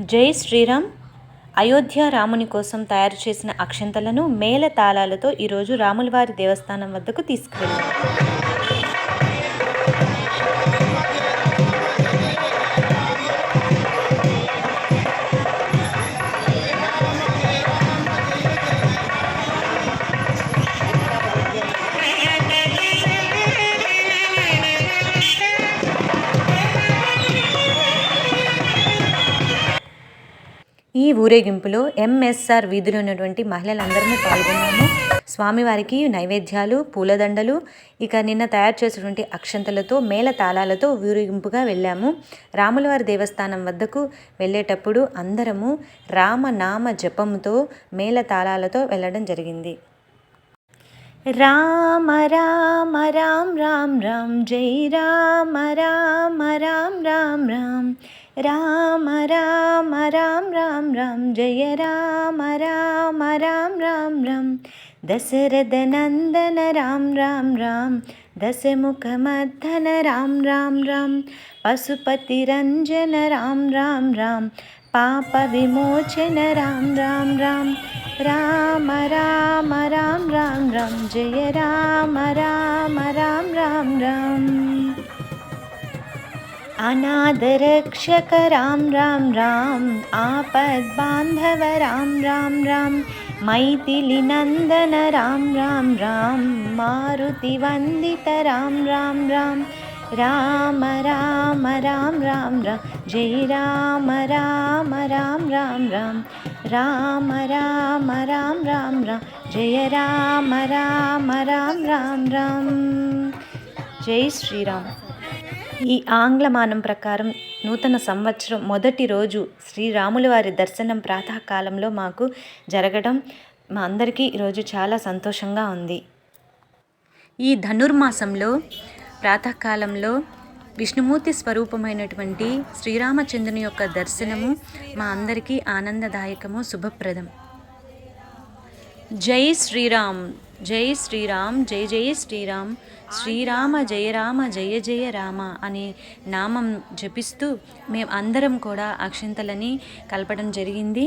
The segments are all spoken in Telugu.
జై శ్రీరామ్. అయోధ్య రాముని కోసం తయారు చేసిన అక్షంతలను మేళ తాళాలతో ఈరోజు రాములవారి దేవస్థానం వద్దకు తీసుకువెళ్ళారు. ఈ ఊరేగింపులో ఎంఎస్ఆర్ వీధిలో ఉన్నటువంటి మహిళలందరము పాల్గొన్నాము. స్వామివారికి నైవేద్యాలు పూలదండలు ఇక నిన్న తయారు చేసినటువంటి అక్షంతలతో మేళ తాళాలతో ఊరేగింపుగా వెళ్ళాము. రాములవారి దేవస్థానం వద్దకు వెళ్ళేటప్పుడు అందరము రామనామ జపముతో మేళ తాళాలతో వెళ్ళడం జరిగింది. రామ రామ రామ్ రామ్ రామ్ జై రామ రామ రామ్ రామ్ రామ్. రామ రామ రామ్ రామ్ రామ్ జయ రామ రామ రామ్ రామ్ రామ్ దశరథ నందన రామ్ రామ్ రామ్ దశముఖమర్ధన రామ్ రామ్ రామ్ పశుపతి రంజన రామ్ రామ్ రామ్ పాప విమోచన రామ్ రామ్ రామ్ రామ రామ రామ్ రామ్ రామ్ జయ రామ రామ రామ్ రామ్ రామ్ अनादरक्षक राम राम राम आपद्बान्धव राम राम राम मैथिलीनन्दन राम राम राम मारुतिवन्दित राम राम राम राम राम राम राम राम जय राम राम राम राम राम राम राम राम राम राम जय राम राम राम राम राम जय श्रीराम ఈ ఆంగ్లమానం ప్రకారం నూతన సంవత్సరం మొదటి రోజు శ్రీరాముల వారి దర్శనం ప్రాతకాలంలో మాకు జరగడం మా అందరికీ ఈరోజు చాలా సంతోషంగా ఉంది. ఈ ధనుర్మాసంలో ప్రాతకాలంలో విష్ణుమూర్తి స్వరూపమైనటువంటి శ్రీరామచంద్రుని యొక్క దర్శనము మా అందరికీ ఆనందదాయకము శుభప్రదం. జై శ్రీరామ్! జై శ్రీరామ్ జై జై శ్రీరామ్ శ్రీరామ జయ రామ జయ జయ రామ అనే నామం జపిస్తూ మేము అందరం కూడా అక్షింతలని కలపడం జరిగింది.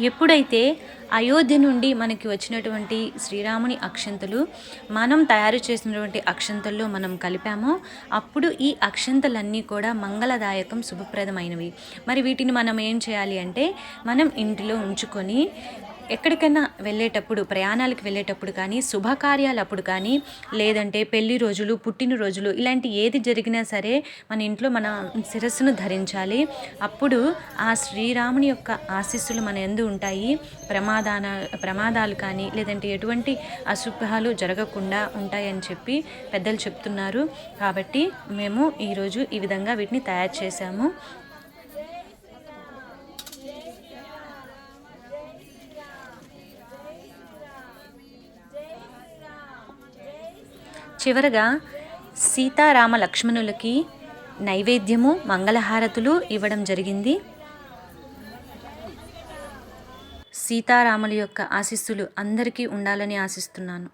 ఎప్పుడైతే అయోధ్య నుండి మనకి వచ్చినటువంటి శ్రీరాముని అక్షంతలు మనం తయారు చేసినటువంటి అక్షంతల్లో మనం కలిపామో అప్పుడు ఈ అక్షంతలన్నీ కూడా మంగళదాయకం శుభప్రదమైనవి. మరి వీటిని మనం ఏం చేయాలి అంటే మనం ఇంటిలో ఉంచుకొని ఎక్కడికైనా వెళ్ళేటప్పుడు ప్రయాణాలకు వెళ్ళేటప్పుడు కానీ శుభకార్యాలు అప్పుడు కానీ లేదంటే పెళ్ళి రోజులు పుట్టినరోజులు ఇలాంటి ఏది జరిగినా సరే మన ఇంట్లో మన శిరస్సును ధరించాలి. అప్పుడు ఆ శ్రీరాముని యొక్క ఆశీస్సులు మన ఎందు ఉంటాయి. ప్రమాదాన ప్రమాదాలు కానీ లేదంటే ఎటువంటి అశుభాలు జరగకుండా ఉంటాయని చెప్పి పెద్దలు చెప్తున్నారు. కాబట్టి మేము ఈరోజు ఈ విధంగా వీటిని తయారు చేశాము. చివరగా సీతారామ లక్ష్మణులకి నైవేద్యము మంగళహారతులు ఇవ్వడం జరిగింది. సీతారాముల యొక్క ఆశీస్సులు అందరికీ ఉండాలని ఆశిస్తున్నాను.